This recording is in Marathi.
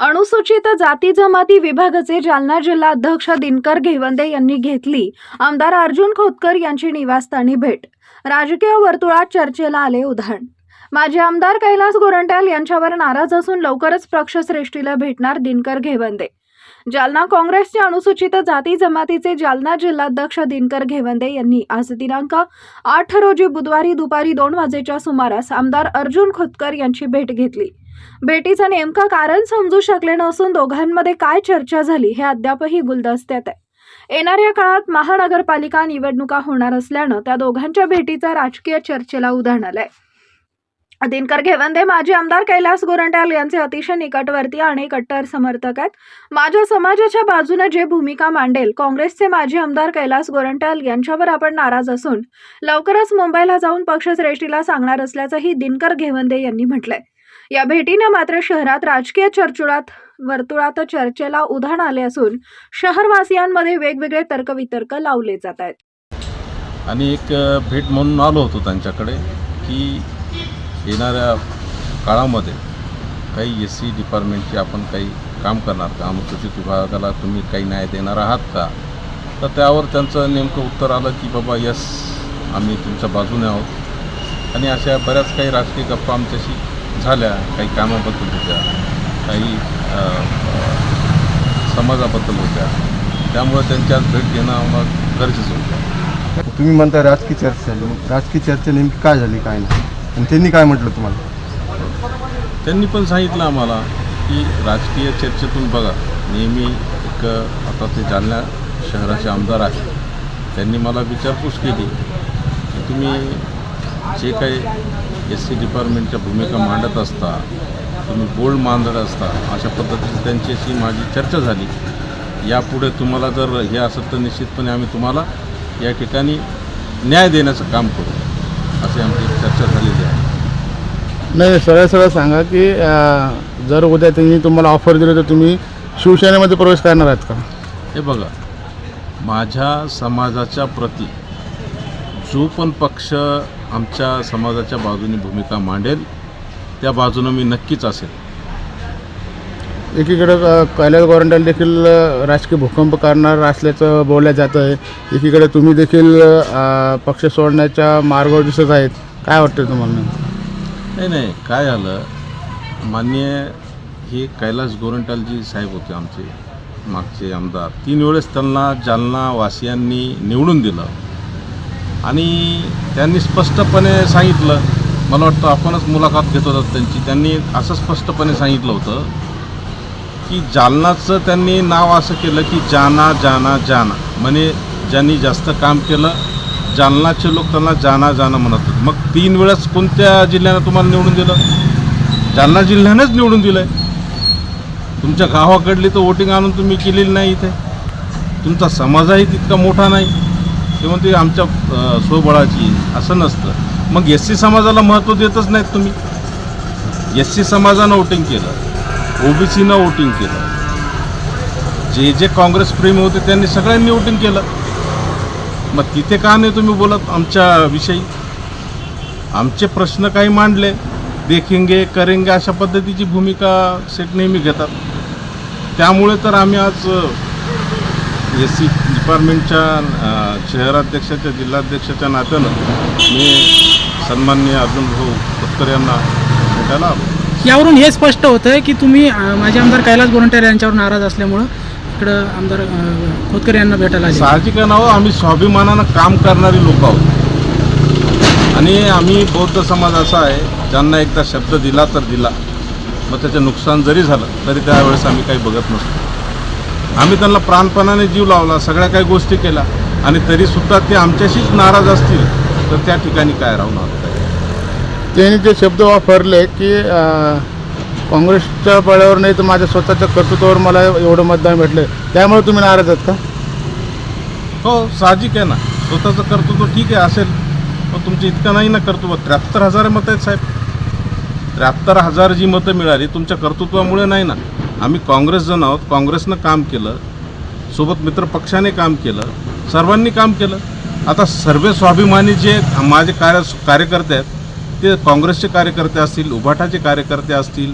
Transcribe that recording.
अनुसूचित जाती जमाती विभागाचे जालना जिल्हा अध्यक्ष दिनकर घेवंदे यांनी घेतली. आमदार अर्जुन खोतकर यांची निवासस्थानी भेट. राजकीय वर्तुळात चर्चेला आले उदाहरण. माजी आमदार कैलास गोरंट्याल यांच्यावर नाराज असून लवकरच पक्षश्रेष्ठीला भेटणार दिनकर घेवंदे. जालना काँग्रेसचे अनुसूचित जाती जमातीचे जालना जिल्हाध्यक्ष दिनकर घेवंदे यांनी आज दिनांक आठ रोजी बुधवारी दुपारी दोन वाजेच्या सुमारास आमदार अर्जुन खोतकर यांची भेट घेतली. भेटीचं नेमकं कारण समजू शकले नसून दोघांमध्ये काय चर्चा झाली हे अद्यापही गुलदस्त्यात आहे. येणाऱ्या काळात महानगरपालिका निवडणुका होणार असल्यानं त्या दोघांच्या भेटीचा राजकीय चर्चेला उधाण आलंय. दिनकर घेवंदे माजी आमदार कैलास गोरंट्याल यांचे अतिशय निकटवर्ती आणि कट्टर समर्थक आहेत. माझ्या समाजाच्या बाजूने जे भूमिका मांडेल काँग्रेसचे माजी आमदार कैलास गोरंट्याल यांच्यावर आपण नाराज असून लवकरच मुंबईला जाऊन पक्षश्रेष्ठीला सांगणार असल्याचंही दिनकर घेवंदे यांनी म्हटलंय. या भेटीनं मात्र शहरात राजकीय चर्चुळात वर्तुळात चर्चेला उधाण आले असून शहरवासियांमध्ये वेगवेगळे तर्कवितर्क लावले जात आहेत. आणि एक भेट म्हणून आलो होतो त्यांच्याकडे की येणाऱ्या काळामध्ये काही एस सी डिपार्टमेंटचे आपण काही काम करणार का? अनुसूचित विभागाला तुम्ही काही न्याय देणार आहात का? तर त्यावर त्यांचं नेमकं उत्तर आलं की बाबा यस आम्ही तुमच्या बाजूने आहोत. आणि अशा बऱ्याच काही राजकीय गप्पा आमच्याशी झाल्या काही कामाबद्दल होत्या काही समाजाबद्दल होत्या. त्यामुळे त्यांची आज भेट घेणं आम्हाला गरजेचं होतं. तुम्ही म्हणता राजकीय चर्चा झाली. मग राजकीय चर्चा नेमकी काय झाली काय नाही? आणि त्यांनी काय म्हटलं तुम्हाला? त्यांनी पण सांगितलं आम्हाला की राजकीय चर्चेतून बघा. नेहमी एक आता ते जालना शहराचे आमदार आहेत. त्यांनी मला विचारपूस केली की तुम्ही जे काही एस सी डिपार्टमेंटच्या भूमिका मांडत असता तुम्ही बोल्ड मांडत असता अशा पद्धतीची त्यांची अशी माझी चर्चा झाली. यापुढे तुम्हाला जर हे असेल तर निश्चितपणे आम्ही तुम्हाला या ठिकाणी न्याय देण्याचं काम करू अशी आमची चर्चा झालेली आहे. नाही सरळ सरळ सांगा की जर उद्या त्यांनी तुम्हाला ऑफर दिली तर तुम्ही शिवसेनेमध्ये प्रवेश करणार आहात का? हे बघा माझ्या समाजाच्या प्रती जो पण पक्ष आमच्या समाजाच्या बाजूने भूमिका मांडेल त्या बाजूनं मी नक्कीच असेल. एकीकडे कैलास गोरंट्याल देखील राजकीय भूकंप करणार असल्याचं बोललं जातं आहे एकीकडे तुम्ही देखील पक्ष सोडण्याच्या मार्गावर दिसत आहेत. काय वाटतं तुम्हाला नाही नाही काय झालं? मान्य हे कैलास गोरंटालजी साहेब होते आमचे मागचे आमदार. तीन वेळेस त्यांना जालना वासियांनी निवडून दिलं. आणि त्यांनी स्पष्टपणे सांगितलं मला वाटतं आपणच मुलाखत घेत होतात त्यांची त्यांनी असं स्पष्टपणे सांगितलं होतं की जालनाचं त्यांनी नाव असं केलं की जाना जाना जाना. म्हणे ज्यांनी जास्त काम केलं जालनाचे लोक त्यांना जाना जाना म्हणत होते. मग तीन वेळेस कोणत्या जिल्ह्यानं तुम्हाला निवडून दिलं? जालना जिल्ह्यानेच निवडून दिलं आहे तुमच्या गावाकडली तर वोटिंग आणून तुम्ही केलेली नाही इथे. तुमचा समाजही तितका मोठा नाही. ते म्हणते आमच्या स्वबळाची असं नसतं. मग एस सी समाजाला महत्त्व देतच नाहीत तुम्ही. एस सी समाजानं वोटिंग केलं. ओबीसीनं वोटिंग केलं. जे जे काँग्रेस प्रेमी होते त्यांनी सगळ्यांनी वोटिंग केलं. मग तिथे का नाही तुम्ही बोलत आमच्याविषयी आमचे प्रश्न काही मांडले. देखेंगे करेंगे अशा पद्धतीची भूमिका सेट नेहमी घेतात. त्यामुळे तर आम्ही आज एस सी डिपार्टमेंटच्या शहराध्यक्षाच्या जिल्हाध्यक्षाच्या नात्यानं मी सन्माननीय अर्जुन भाऊ खोतकर यांना भेटायला आलो. यावरून हे स्पष्ट होतं की तुम्ही माजी आमदार कैलास गोरंट्याल यांच्यावर नाराज असल्यामुळं इकडं आमदार खोतकर यांना भेटायला साहजिक आहे ना हो, आम्ही स्वाभिमानानं काम करणारी लोक आहोत. आणि आम्ही बौद्ध समाज असा आहे ज्यांना एकदा शब्द दिला तर दिला. मग त्याचं नुकसान जरी झालं तरी त्यावेळेस आम्ही काही बघत नसतो. आम्ही त्यांना प्राणपणाने जीव लावला सगळ्या काही गोष्टी केल्या आणि तरीसुद्धा ते आमच्याशीच नाराज असतील तर त्या ठिकाणी काय राहणार त्यांनी ते शब्द वापरले की काँग्रेसच्या बळावर नाही तर माझ्या स्वतःच्या कर्तृत्वावर मला एवढं मतदान भेटलं त्यामुळे तुम्ही नाराज आहात का? हो साहजिक आहे ना. स्वतःचं कर्तृत्व ठीक आहे असेल. पण तुमचं इतकं नाही ना कर्तृत्व? त्र्याहत्तर हजार मतं आहेत साहेब. त्र्याहत्तर हजार जी मतं मिळाली तुमच्या कर्तृत्वामुळे नाही ना. आम्ही काँग्रेस जण आहोत. काँग्रेसनं काम केलं. सोबत मित्रपक्षाने काम केलं. सर्वांनी काम केलं. आता सर्व स्वाभिमानी जे माझे कार्य कार्यकर्ते आहेत ते काँग्रेसचे कार्यकर्ते असतील उभाटाचे कार्यकर्ते असतील